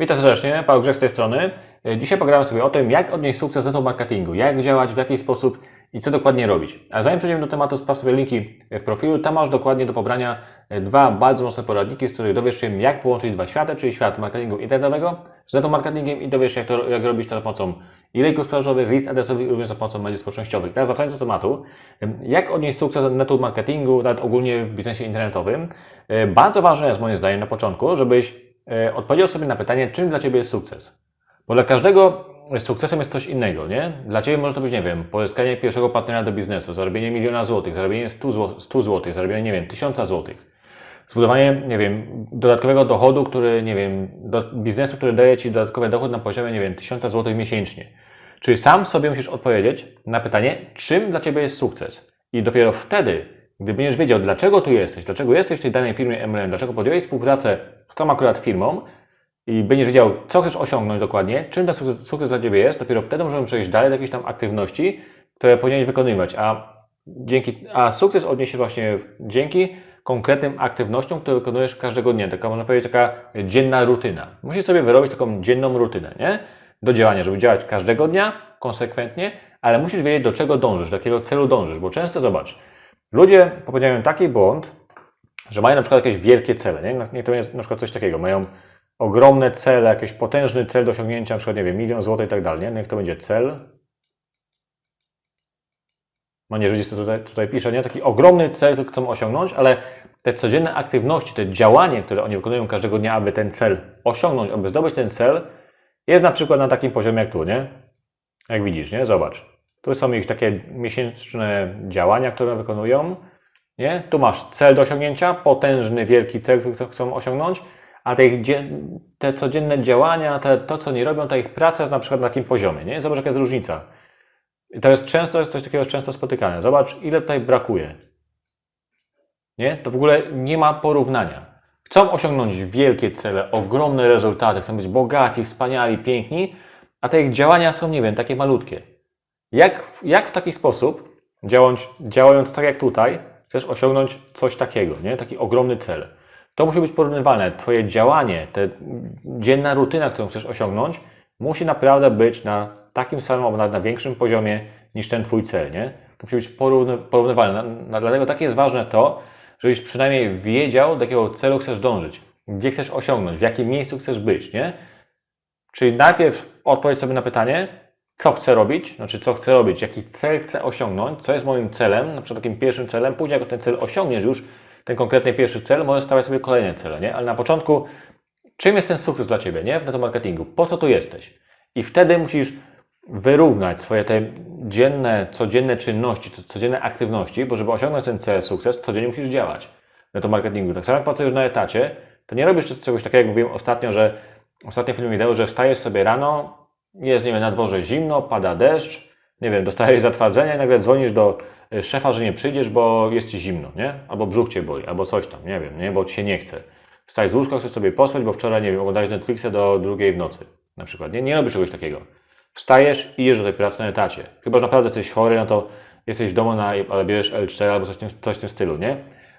Witam serdecznie, Paweł Grzech z tej strony. Dzisiaj pogadamy sobie o tym, jak odnieść sukces network marketingu, jak działać, w jaki sposób i co dokładnie robić. A zanim przejdziemy do tematu, sprawdź sobie linki w profilu. Tam masz dokładnie do pobrania dwa bardzo mocne poradniki, z których dowiesz się, jak połączyć dwa światy, czyli świat marketingu internetowego z marketingiem i dowiesz się, jak, to, jak robić to za pomocą e-lejków sprzedażowych, list adresowych i również za pomocą mediów społecznościowych. Teraz wracając do tematu, jak odnieść sukces network marketingu, nawet ogólnie w biznesie internetowym. Bardzo ważne jest moim zdaniem na początku, żebyś e, odpowiedział sobie na pytanie, czym dla Ciebie jest sukces. Bo dla każdego sukcesem jest coś innego, nie? Dla Ciebie może to być, nie wiem, pozyskanie pierwszego partnera do biznesu, zarobienie miliona złotych, zarobienie 100 zł, 100 złotych, zarobienie, nie wiem, tysiąca złotych. Zbudowanie, nie wiem, dodatkowego dochodu, który, nie wiem, do biznesu, który daje Ci dodatkowy dochód na poziomie, nie wiem, tysiąca złotych miesięcznie. Czyli sam sobie musisz odpowiedzieć na pytanie, czym dla Ciebie jest sukces. I dopiero wtedy, gdy będziesz wiedział, dlaczego tu jesteś, dlaczego jesteś w tej danej firmie MLM, dlaczego podjąłeś współpracę z tą akurat firmą i będziesz wiedział, co chcesz osiągnąć dokładnie, czym ten sukces, sukces dla Ciebie jest, dopiero wtedy możemy przejść dalej do jakiejś tam aktywności, które powinieneś wykonywać. A, dzięki, a sukces odniesie właśnie dzięki konkretnym aktywnościom, które wykonujesz każdego dnia. Taka, można powiedzieć, taka dzienna rutyna. Musisz sobie wyrobić taką dzienną rutynę, nie? Do działania, żeby działać każdego dnia, konsekwentnie, ale musisz wiedzieć, do czego dążysz, do jakiego celu dążysz, bo często zobacz, ludzie popełniają taki błąd, że mają na przykład jakieś wielkie cele, nie? To jest na przykład coś takiego, mają ogromne cele, jakiś potężny cel do osiągnięcia, na przykład, nie wiem, milion złotych i tak dalej, nie? Niech to będzie cel. Mam nadzieję, że tutaj, tutaj pisze, nie? Taki ogromny cel, który chcą osiągnąć, ale te codzienne aktywności, te działanie, które oni wykonują każdego dnia, aby ten cel osiągnąć, aby zdobyć ten cel, jest na przykład na takim poziomie jak tu, nie? Jak widzisz, nie? Zobacz. Tu są ich takie miesięczne działania, które wykonują, nie? Tu masz cel do osiągnięcia, potężny, wielki cel, który chcą osiągnąć, a te, ich, te codzienne działania, te, to co oni robią, ta ich praca jest na przykład na takim poziomie, nie? Zobacz jaka jest różnica. I to jest często, jest coś takiego często spotykane. Zobacz ile tutaj brakuje. Nie? To w ogóle nie ma porównania. Chcą osiągnąć wielkie cele, ogromne rezultaty, chcą być bogaci, wspaniali, piękni, a te ich działania są, nie wiem, takie malutkie. Jak, jak w taki sposób, działając, działając tak jak tutaj, chcesz osiągnąć coś takiego, nie? taki ogromny cel? To musi być porównywalne. Twoje działanie, ta dzienna rutyna, którą chcesz osiągnąć, musi naprawdę być na takim samym, albo na większym poziomie niż ten Twój cel. Nie? To musi być porówny, porównywalne. Dlatego takie jest ważne to, żebyś przynajmniej wiedział, do jakiego celu chcesz dążyć, gdzie chcesz osiągnąć, w jakim miejscu chcesz być. Nie? Czyli najpierw odpowiedz sobie na pytanie, co chcę robić, znaczy co chcę robić, jaki cel chcę osiągnąć, co jest moim celem, na przykład takim pierwszym celem, później jak ten cel osiągniesz już, ten konkretny pierwszy cel, możesz stawiać sobie kolejne cele, nie? Ale na początku, czym jest ten sukces dla Ciebie, nie? W network marketingu, po co tu jesteś? I wtedy musisz wyrównać swoje te dzienne, codzienne czynności, co- codzienne aktywności, bo żeby osiągnąć ten cel, sukces, codziennie musisz działać w network marketingu. Tak samo jak pracujesz na etacie, to nie robisz czegoś takiego, jak mówiłem ostatnio, że ostatnio w filmie wideo, że wstajesz sobie rano, jest, nie wiem, na dworze zimno, pada deszcz, nie wiem, dostajesz zatwardzenia i nagle dzwonisz do y, szefa, że nie przyjdziesz, bo jest ci zimno, nie? Albo brzuch cię boli, albo coś tam, nie wiem, nie? Bo ci się nie chce. Wstaj z łóżka, chcesz sobie pospać, bo wczoraj, nie wiem, oglądałeś Netflixa do drugiej w nocy, na przykład, nie? Nie robisz czegoś takiego. Wstajesz i idziesz do tej pracy na etacie. Chyba, że naprawdę jesteś chory, no to jesteś w domu, na, ale bierzesz L4 albo coś w, tym, coś w tym stylu, nie?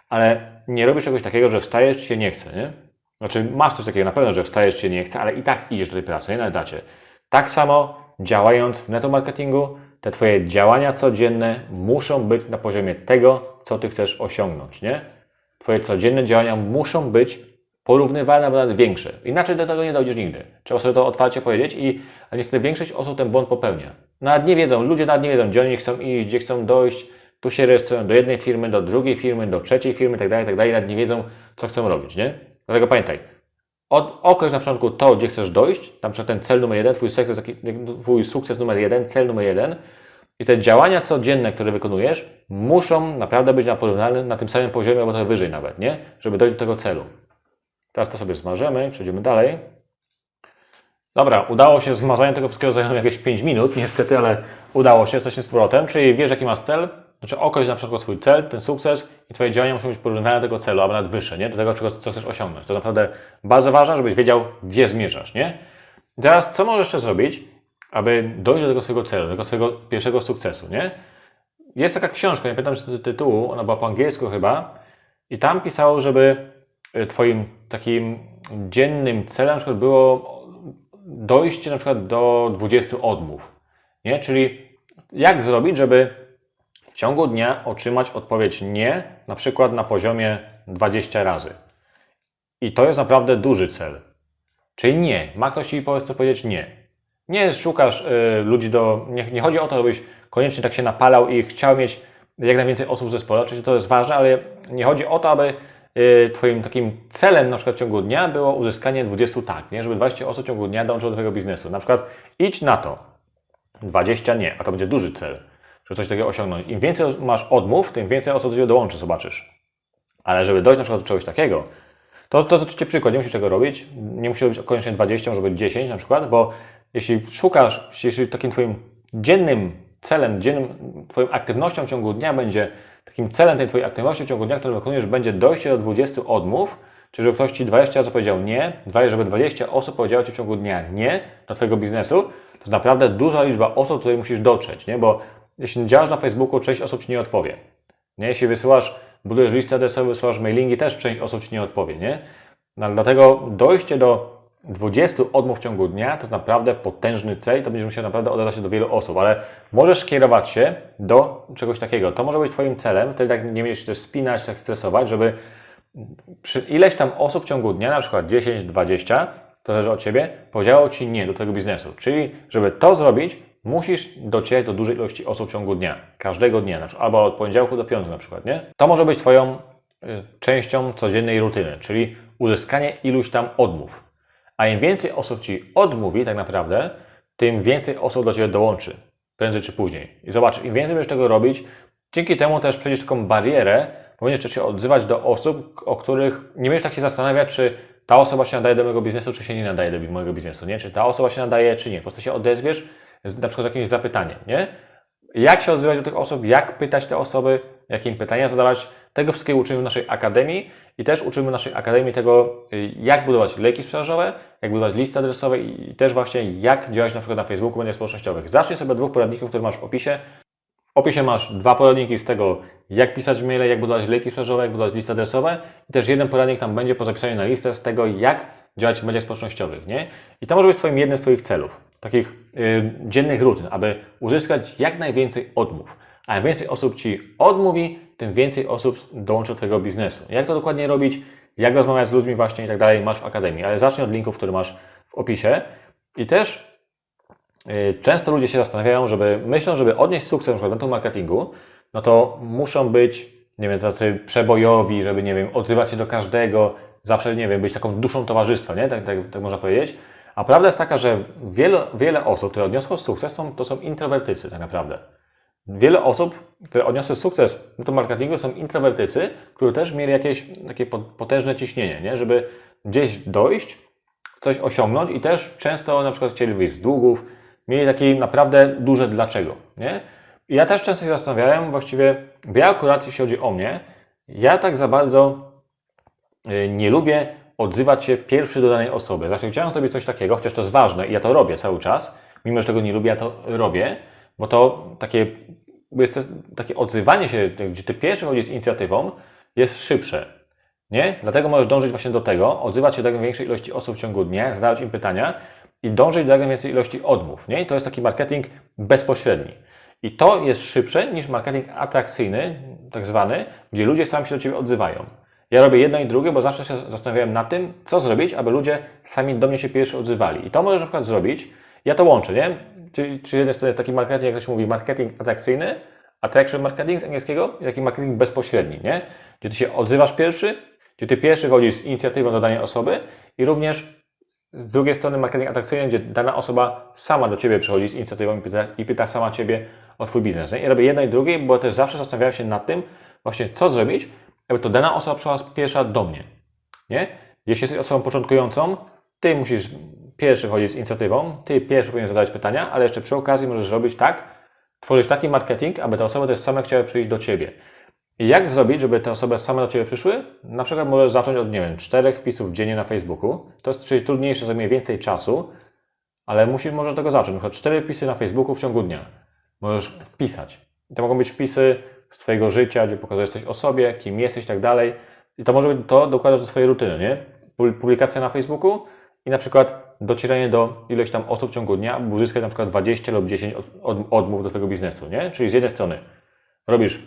Ale nie robisz czegoś takiego, że wstajesz, ci się nie chce, nie? Znaczy, masz coś takiego na pewno, że wstajesz, ci się nie chce, ale i tak idziesz do tej pracy, nie? Na etacie. Tak samo działając w network marketingu, te Twoje działania codzienne muszą być na poziomie tego, co Ty chcesz osiągnąć, nie? Twoje codzienne działania muszą być porównywalne albo nawet większe. Inaczej do tego nie dojdziesz nigdy. Trzeba sobie to otwarcie powiedzieć i a niestety większość osób ten błąd popełnia. Nawet nie wiedzą, ludzie nawet nie wiedzą, gdzie oni chcą iść, gdzie chcą dojść. Tu się rejestrują do jednej firmy, do drugiej firmy, do trzeciej firmy itd., itd. Nawet nie wiedzą, co chcą robić, nie? Dlatego pamiętaj, od, określ na początku to, gdzie chcesz dojść, na przykład ten cel numer jeden, twój sukces, twój sukces numer jeden, cel numer jeden i te działania codzienne, które wykonujesz, muszą naprawdę być na na tym samym poziomie, albo trochę wyżej nawet, nie? Żeby dojść do tego celu. Teraz to sobie zmarzymy, przejdziemy dalej. Dobra, udało się, zmazanie tego wszystkiego zajęło jakieś 5 minut, niestety, ale udało się, jesteśmy z powrotem, czyli wiesz jaki masz cel, znaczy określ na przykład swój cel, ten sukces i Twoje działania muszą być porównane do tego celu, albo nawet wyższe, nie? Do tego, czego, co chcesz osiągnąć. To naprawdę bardzo ważne, żebyś wiedział, gdzie zmierzasz, nie? Teraz, co możesz jeszcze zrobić, aby dojść do tego swojego celu, do tego swojego pierwszego sukcesu, nie? Jest taka książka, nie pamiętam czy tytułu, ona była po angielsku chyba i tam pisało, żeby y, Twoim takim dziennym celem na przykład było dojście na przykład do 20 odmów. Nie? Czyli jak zrobić, żeby w ciągu dnia otrzymać odpowiedź nie, na przykład na poziomie 20 razy. I to jest naprawdę duży cel. Czyli nie. Ma ktoś ci po prostu powiedzieć nie. Nie szukasz y, ludzi do. Nie, nie chodzi o to, żebyś koniecznie tak się napalał i chciał mieć jak najwięcej osób w zespole. Oczywiście to jest ważne, ale nie chodzi o to, aby y, Twoim takim celem na przykład w ciągu dnia było uzyskanie 20 tak, nie? żeby 20 osób w ciągu dnia dołączyło do Twojego biznesu. Na przykład idź na to. 20 nie, a to będzie duży cel, żeby coś takiego osiągnąć. Im więcej masz odmów, tym więcej osób do Ciebie dołączy, zobaczysz. Ale żeby dojść na przykład do czegoś takiego, to, to oczywiście przykład, nie musisz tego robić. Nie musi być koniecznie 20, może być 10 na przykład, bo jeśli szukasz, jeśli takim Twoim dziennym celem, dziennym Twoją aktywnością w ciągu dnia będzie, takim celem tej Twojej aktywności w ciągu dnia, którą wykonujesz, będzie dojście do 20 odmów, czyli żeby ktoś Ci 20 razy powiedział nie, żeby 20 osób powiedziało Ci w ciągu dnia nie do Twojego biznesu, to jest naprawdę duża liczba osób, do której musisz dotrzeć, nie? bo jeśli działasz na Facebooku, część osób Ci nie odpowie. Nie? Jeśli wysyłasz, budujesz listy adresowe, wysyłasz mailingi, też część osób Ci nie odpowie. Nie? No, dlatego dojście do 20 odmów w ciągu dnia to jest naprawdę potężny cel i to będziesz musiał naprawdę odezwać się do wielu osób, ale możesz kierować się do czegoś takiego. To może być Twoim celem, wtedy tak nie będziesz się też spinać, tak stresować, żeby przy ileś tam osób w ciągu dnia, na przykład 10, 20, to zależy od Ciebie, powiedziało Ci nie do tego biznesu. Czyli, żeby to zrobić, musisz docierać do dużej ilości osób w ciągu dnia. Każdego dnia, na przykład, albo od poniedziałku do piątku na przykład, nie? To może być Twoją y, częścią codziennej rutyny, czyli uzyskanie iluś tam odmów. A im więcej osób Ci odmówi tak naprawdę, tym więcej osób do Ciebie dołączy. Prędzej czy później. I zobacz, im więcej będziesz tego robić, dzięki temu też przejdziesz taką barierę, też się odzywać do osób, o których nie będziesz tak się zastanawiać, czy ta osoba się nadaje do mojego biznesu, czy się nie nadaje do mojego biznesu, nie? Czy ta osoba się nadaje, czy nie. Po prostu się odezwiesz na przykład jakimś zapytaniem, nie? Jak się odzywać do tych osób, jak pytać te osoby, jakie im pytania zadawać. Tego wszystkiego uczymy w naszej akademii i też uczymy w naszej akademii tego, y, jak budować lejki sprzedażowe, jak budować listy adresowe i też właśnie jak działać na przykład na Facebooku, mediach społecznościowych. Zacznij sobie dwóch poradników, które masz w opisie. W opisie masz dwa poradniki z tego, jak pisać maile, jak budować lejki sprzedażowe, jak budować listy adresowe i też jeden poradnik tam będzie po zapisaniu na listę z tego, jak działać w mediach społecznościowych, nie? I to może być Twoim jednym z Twoich celów, takich dziennych rutyn, aby uzyskać jak najwięcej odmów. A im więcej osób Ci odmówi, tym więcej osób dołączy do Twojego biznesu. Jak to dokładnie robić, jak rozmawiać z ludźmi właśnie i tak dalej, masz w Akademii. Ale zacznij od linków, które masz w opisie. I też yy, często ludzie się zastanawiają, żeby myślą, żeby odnieść sukces na przykład marketingu, no to muszą być, nie wiem, tacy przebojowi, żeby, nie wiem, odzywać się do każdego, zawsze, nie wiem, być taką duszą towarzystwa, nie? Tak, tak, tak można powiedzieć. A prawda jest taka, że wiele, wiele osób, które odniosło sukces, są, to są introwertycy tak naprawdę. Wiele osób, które odniosły sukces w tym marketingu, są introwertycy, którzy też mieli jakieś takie potężne ciśnienie, nie? żeby gdzieś dojść, coś osiągnąć i też często na przykład chcieli wyjść z długów, mieli takie naprawdę duże dlaczego. Nie? I ja też często się zastanawiałem, właściwie, bo ja akurat, jeśli chodzi o mnie, ja tak za bardzo y, nie lubię odzywać się pierwszy do danej osoby. Znaczy chciałem sobie coś takiego, chociaż to jest ważne i ja to robię cały czas, mimo że tego nie lubię, ja to robię, bo to takie, bo jest to, takie odzywanie się, gdzie ty pierwszy chodzisz z inicjatywą, jest szybsze. Nie? Dlatego możesz dążyć właśnie do tego, odzywać się do jak większej ilości osób w ciągu dnia, zadawać im pytania i dążyć do jak ilości odmów. Nie? To jest taki marketing bezpośredni. I to jest szybsze niż marketing atrakcyjny, tak zwany, gdzie ludzie sami się do Ciebie odzywają. Ja robię jedno i drugie, bo zawsze się zastanawiałem nad tym, co zrobić, aby ludzie sami do mnie się pierwszy odzywali. I to możesz na przykład zrobić. Ja to łączę, nie? Czyli, czyli z jednej strony taki marketing, jak to się mówi, marketing atrakcyjny, attraction marketing z angielskiego, i taki marketing bezpośredni, nie? Gdzie ty się odzywasz pierwszy, gdzie ty pierwszy chodzisz z inicjatywą do danej osoby i również z drugiej strony marketing atrakcyjny, gdzie dana osoba sama do Ciebie przychodzi z inicjatywą i pyta, i pyta sama Ciebie o Twój biznes. Nie? I robię jedno i drugie, bo też zawsze zastanawiałem się nad tym, właśnie co zrobić, aby to dana osoba przyszła pierwsza do mnie. Nie? Jeśli jesteś osobą początkującą, Ty musisz pierwszy chodzić z inicjatywą, Ty pierwszy powinien zadawać pytania, ale jeszcze przy okazji możesz zrobić tak, tworzyć taki marketing, aby te osoby też same chciały przyjść do Ciebie. I jak zrobić, żeby te osoby same do Ciebie przyszły? Na przykład możesz zacząć od, nie wiem, czterech wpisów dziennie na Facebooku. To jest czyli trudniejsze, zajmuje więcej czasu, ale musisz może tego zacząć. Na przykład cztery wpisy na Facebooku w ciągu dnia. Możesz wpisać. To mogą być wpisy z Twojego życia, gdzie pokazujesz coś o sobie, kim jesteś i tak dalej. I to może być to, dokładasz do swojej rutyny, nie? Publikacja na Facebooku i na przykład docieranie do ileś tam osób w ciągu dnia, aby uzyskać na przykład 20 lub 10 od, od, odmów do Twojego biznesu, nie? Czyli z jednej strony robisz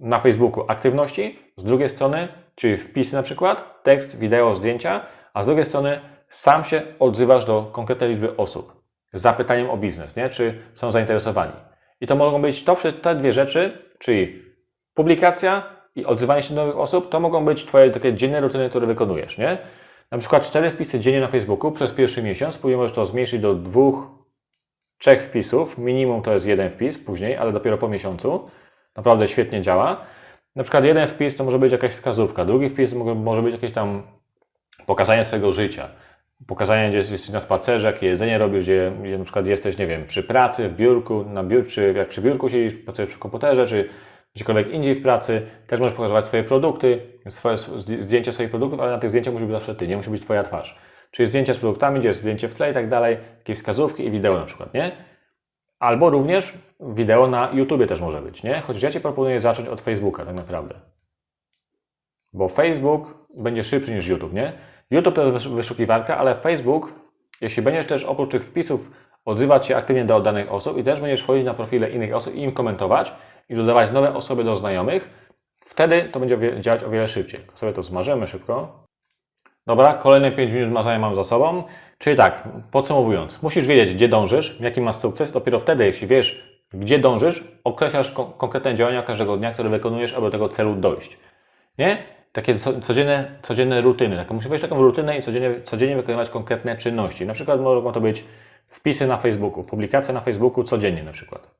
na Facebooku aktywności, z drugiej strony, czyli wpisy na przykład, tekst, wideo, zdjęcia, a z drugiej strony sam się odzywasz do konkretnej liczby osób z zapytaniem o biznes, nie? czy są zainteresowani. I to mogą być to, te dwie rzeczy, czyli publikacja i odzywanie się do nowych osób, to mogą być Twoje takie dzienne rutyny, które wykonujesz. Nie? Na przykład cztery wpisy dziennie na Facebooku przez pierwszy miesiąc, później możesz to zmniejszyć do dwóch, trzech wpisów, minimum to jest jeden wpis później, ale dopiero po miesiącu. Naprawdę świetnie działa. Na przykład jeden wpis to może być jakaś wskazówka, drugi wpis mo- może być jakieś tam pokazanie swojego życia. Pokazanie, gdzie jesteś na spacerze, jakie jedzenie robisz, gdzie, gdzie na przykład jesteś, nie wiem, przy pracy, w biurku, na biur, czy jak przy biurku siedzisz, pracujesz przy komputerze, czy gdziekolwiek indziej w pracy. Też możesz pokazywać swoje produkty, swoje zdj- zdjęcia swoich produktów, ale na tych zdjęciach musi być zawsze ty, nie musi być twoja twarz. Czyli zdjęcia z produktami, gdzie jest zdjęcie w tle i tak dalej, jakieś wskazówki i wideo na przykład, nie? Albo również wideo na YouTubie też może być, nie? Chociaż ja Ci proponuję zacząć od Facebooka tak naprawdę. Bo Facebook będzie szybszy niż YouTube, nie? YouTube to jest wyszu- wyszukiwarka, ale Facebook, jeśli będziesz też oprócz tych wpisów odzywać się aktywnie do danych osób i też będziesz wchodzić na profile innych osób i im komentować i dodawać nowe osoby do znajomych, wtedy to będzie działać o wiele szybciej. Sobie to zmarzymy szybko. Dobra, kolejne 5 minut mazania mam za sobą. Czyli tak, podsumowując, musisz wiedzieć, gdzie dążysz, jaki masz sukces. Dopiero wtedy, jeśli wiesz, gdzie dążysz, określasz kon- konkretne działania każdego dnia, które wykonujesz, aby do tego celu dojść. Nie? Takie co- codzienne, codzienne rutyny. Tak, musisz w taką rutynę i codziennie, codziennie wykonywać konkretne czynności. Na przykład mogą to być wpisy na Facebooku, publikacja na Facebooku codziennie na przykład.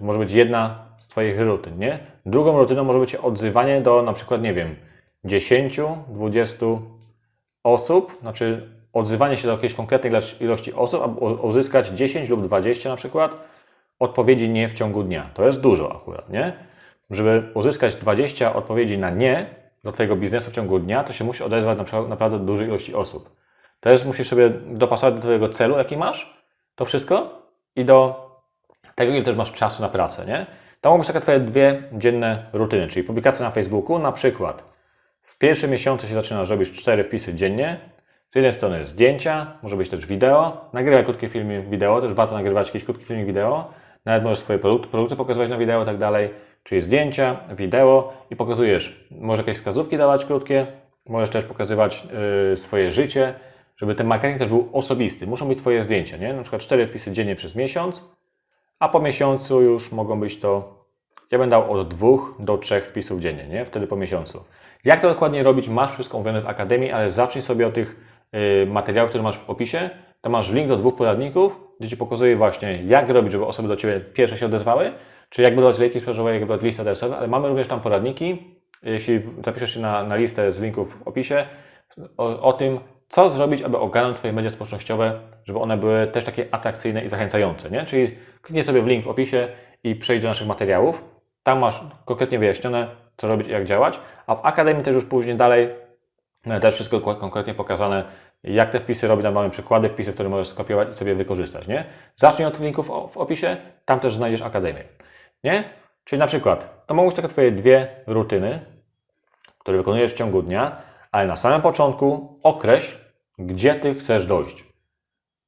To może być jedna z Twoich rutyn, nie? Drugą rutyną może być odzywanie do na przykład, nie wiem, 10, 20 osób, znaczy odzywanie się do jakiejś konkretnej ilości- osób, aby uzyskać 10 lub 20 na przykład odpowiedzi nie w ciągu dnia. To jest dużo akurat, nie? Żeby uzyskać 20 odpowiedzi na nie do Twojego biznesu w ciągu dnia, to się musi odezwać na przykład naprawdę dużej ilości osób. Jest, musisz sobie dopasować do Twojego celu, jaki masz, to wszystko i do tego, ile też masz czasu na pracę, nie? To mogą być takie Twoje dwie dzienne rutyny, czyli publikacja na Facebooku, na przykład w pierwszym miesiącu się zaczynasz robić cztery wpisy dziennie. Z jednej strony zdjęcia, może być też wideo. Nagrywaj krótkie filmy wideo, też warto nagrywać jakiś krótki film wideo. Nawet możesz swoje produkty, produkty pokazywać na wideo i tak dalej. Czyli zdjęcia, wideo i pokazujesz, może jakieś wskazówki dawać krótkie, możesz też pokazywać y, swoje życie, żeby ten marketing też był osobisty. Muszą być Twoje zdjęcia, nie? Na przykład cztery wpisy dziennie przez miesiąc, a po miesiącu już mogą być to ja będę dał od dwóch do trzech wpisów dziennie, nie? Wtedy po miesiącu. Jak to dokładnie robić, masz wszystko omówione w Akademii, ale zacznij sobie od tych y, materiałów, które masz w opisie. Tam masz link do dwóch poradników, gdzie Ci pokazuję właśnie, jak robić, żeby osoby do Ciebie pierwsze się odezwały, czy jak budować lejki sprzedażowe, jak budować listy adresowe, ale mamy również tam poradniki. Jeśli zapiszesz się na, na listę z linków w opisie, o, o tym, co zrobić, aby ogarnąć Twoje media społecznościowe, żeby one były też takie atrakcyjne i zachęcające, nie? Czyli kliknij sobie w link w opisie i przejdź do naszych materiałów. Tam masz konkretnie wyjaśnione, co robić i jak działać, a w Akademii też już później dalej e, też wszystko ko- konkretnie pokazane, jak te wpisy robić. Tam mamy przykłady wpisów, które możesz skopiować i sobie wykorzystać, nie? Zacznij od linków w opisie, tam też znajdziesz Akademię, nie? Czyli na przykład, to mogą być takie Twoje dwie rutyny, które wykonujesz w ciągu dnia, ale na samym początku określ, gdzie Ty chcesz dojść.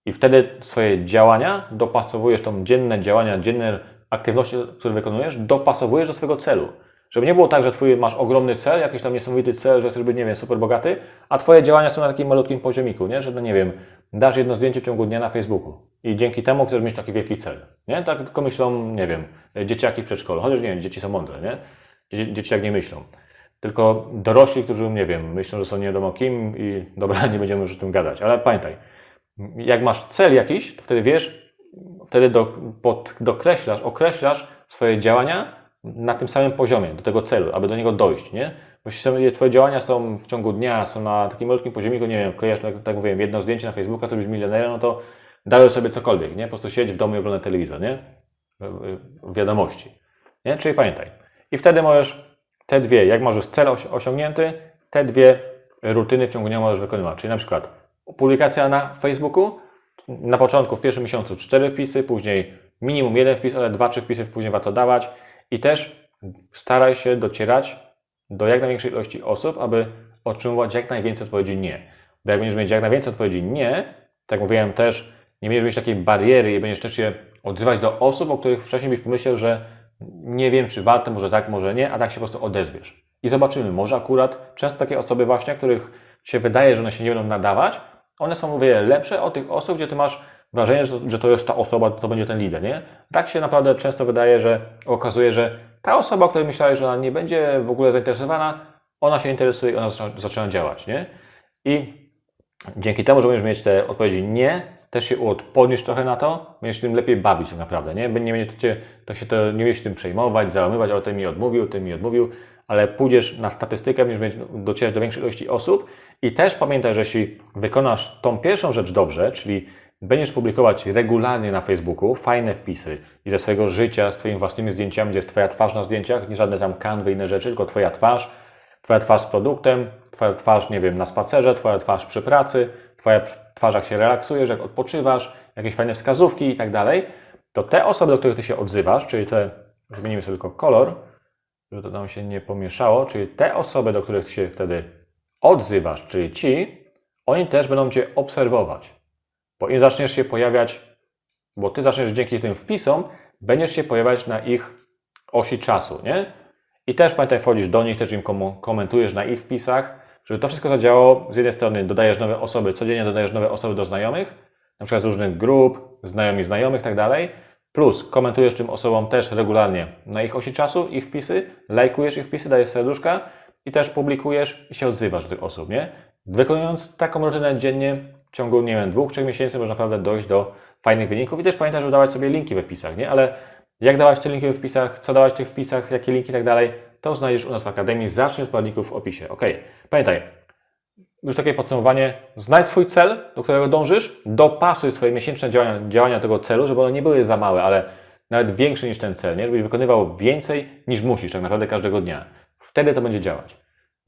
I wtedy swoje działania dopasowujesz, tą dzienne działania, dzienne aktywności, które wykonujesz, dopasowujesz do swojego celu. Żeby nie było tak, że twój masz ogromny cel, jakiś tam niesamowity cel, że chcesz być, nie wiem, super bogaty, a twoje działania są na takim malutkim poziomiku, nie? Że, no nie wiem, dasz jedno zdjęcie w ciągu dnia na Facebooku i dzięki temu chcesz mieć taki wielki cel, nie? Tak tylko myślą, nie wiem, dzieciaki w przedszkolu, chociaż nie wiem, dzieci są mądre, nie? Dzie- Dzieci tak nie myślą. Tylko dorośli, którzy, nie wiem, myślą, że są nie wiadomo kim i dobra, nie będziemy już o tym gadać, ale pamiętaj, jak masz cel jakiś, to wtedy wiesz, wtedy do, pod, dokreślasz, określasz swoje działania na tym samym poziomie, do tego celu, aby do niego dojść, nie? Bo jeśli Twoje działania są w ciągu dnia, są na takim malutkim poziomie, nie wiem, klejasz, tak, tak mówiłem, jedno zdjęcie na Facebooka, to być milionerem, no to dajesz sobie cokolwiek, nie? Po prostu siedź w domu i oglądaj telewizor, nie? Wiadomości, nie? Czyli pamiętaj. I wtedy możesz te dwie, jak masz już cel osi- osiągnięty, te dwie rutyny w ciągu dnia możesz wykonywać. Czyli na przykład publikacja na Facebooku, na początku, w pierwszym miesiącu cztery wpisy, później minimum jeden wpis, ale dwa, trzy wpisy później warto dawać i też staraj się docierać do jak największej ilości osób, aby otrzymywać jak najwięcej odpowiedzi nie. Bo jak będziesz mieć jak najwięcej odpowiedzi nie, tak mówiłem też, nie będziesz mieć takiej bariery i będziesz też się odzywać do osób, o których wcześniej byś pomyślał, że nie wiem, czy warto, może tak, może nie, a tak się po prostu odezwiesz. I zobaczymy, może akurat często takie osoby właśnie, których się wydaje, że one się nie będą nadawać, one są o wiele lepsze od tych osób, gdzie ty masz wrażenie, że to, że to jest ta osoba, to będzie ten lider, nie? Tak się naprawdę często wydaje, że okazuje, że ta osoba, o której myślałeś, że ona nie będzie w ogóle zainteresowana, ona się interesuje i ona zaczyna, działać, nie? I dzięki temu, że będziesz mieć te odpowiedzi nie, też się uodpornisz trochę na to, będziesz tym lepiej bawić tak naprawdę, nie? Nie będzie to, się to, nie będziesz tym przejmować, załamywać, o tym mi odmówił, tym mi odmówił, ale pójdziesz na statystykę, będziesz mieć, docierać do większej ilości osób i też pamiętaj, że jeśli wykonasz tą pierwszą rzecz dobrze, czyli będziesz publikować regularnie na Facebooku fajne wpisy i ze swojego życia, z Twoimi własnymi zdjęciami, gdzie jest Twoja twarz na zdjęciach, nie żadne tam kanwy, inne rzeczy, tylko Twoja twarz, Twoja twarz z produktem, Twoja twarz, nie wiem, na spacerze, Twoja twarz przy pracy, Twoja twarz jak się relaksujesz, jak odpoczywasz, jakieś fajne wskazówki i tak dalej, to te osoby, do których Ty się odzywasz, czyli te, zmienimy sobie tylko kolor, żeby to nam się nie pomieszało, czyli te osoby, do których się wtedy odzywasz, czyli ci, oni też będą Cię obserwować. Bo im zaczniesz się pojawiać, bo Ty zaczniesz dzięki tym wpisom, będziesz się pojawiać na ich osi czasu, nie? I też pamiętaj, wchodzisz do nich, też im komentujesz na ich wpisach, żeby to wszystko zadziałało. Z jednej strony dodajesz nowe osoby, codziennie dodajesz nowe osoby do znajomych, na przykład z różnych grup, znajomi znajomych tak dalej, plus komentujesz tym osobom też regularnie na ich osi czasu ich wpisy, lajkujesz ich wpisy, dajesz serduszka i też publikujesz i się odzywasz do tych osób, nie? Wykonując taką rutynę dziennie, w ciągu, nie wiem, dwóch, trzech miesięcy można naprawdę dojść do fajnych wyników i też pamiętaj, żeby dawać sobie linki we wpisach, nie? Ale jak dawać te linki we wpisach, co dawać w tych wpisach, jakie linki i tak dalej, to znajdziesz u nas w Akademii. Zacznij od poradników w opisie. Ok, pamiętaj, już takie podsumowanie, znajdź swój cel, do którego dążysz, dopasuj swoje miesięczne działania, działania tego celu, żeby one nie były za małe, ale nawet większe niż ten cel, nie? żebyś wykonywał więcej niż musisz tak naprawdę każdego dnia. Wtedy to będzie działać.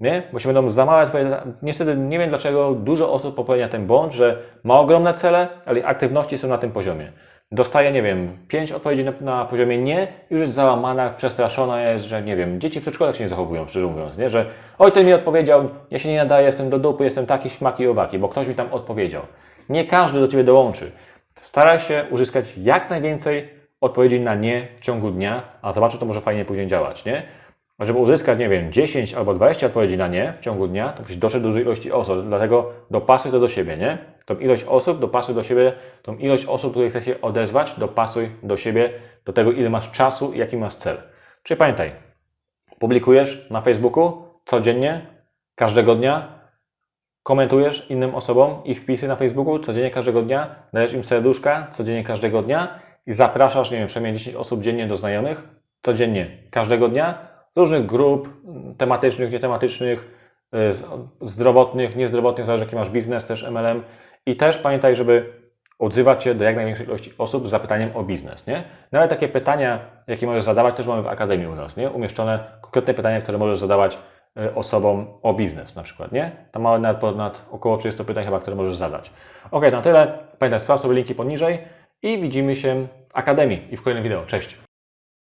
Nie? Bo się będą za małe twoje. Niestety nie wiem dlaczego dużo osób popełnia ten błąd, że ma ogromne cele, ale aktywności są na tym poziomie. Dostaje, nie wiem, pięć odpowiedzi na, na poziomie nie, już jest załamana, przestraszona jest, że nie wiem, dzieci w przedszkolach się nie zachowują, szczerze mówiąc, nie? Że oj, ten mi odpowiedział, ja się nie nadaję, jestem do dupy, jestem taki, śmaki i owaki, bo ktoś mi tam odpowiedział. Nie każdy do Ciebie dołączy. Staraj się uzyskać jak najwięcej odpowiedzi na nie w ciągu dnia, a zobaczy, to może fajnie później działać, nie? A żeby uzyskać, nie wiem, 10 albo 20 odpowiedzi na nie w ciągu dnia, to musisz dotrzeć do dużej ilości osób. Dlatego dopasuj to do siebie, nie? Tą ilość osób dopasuj do siebie, tą ilość osób, której chcesz się odezwać, dopasuj do siebie, do tego, ile masz czasu i jaki masz cel. Czyli pamiętaj, publikujesz na Facebooku codziennie, każdego dnia, komentujesz innym osobom ich wpisy na Facebooku codziennie, każdego dnia, dajesz im serduszka codziennie, każdego dnia i zapraszasz, nie wiem, przynajmniej 10 osób dziennie do znajomych, codziennie, każdego dnia, różnych grup tematycznych, nietematycznych, y, zdrowotnych, niezdrowotnych, zależy jaki masz biznes, też MLM. I też pamiętaj, żeby odzywać się do jak największej ilości osób z zapytaniem o biznes, nie? Nawet takie pytania, jakie możesz zadawać, też mamy w Akademii u nas, nie? Umieszczone konkretne pytania, które możesz zadawać y, osobom o biznes na przykład, nie? Tam mamy nawet ponad około 30 pytań chyba, które możesz zadać. Ok, na tyle. Pamiętaj, sprawdź sobie linki poniżej i widzimy się w Akademii i w kolejnym wideo. Cześć!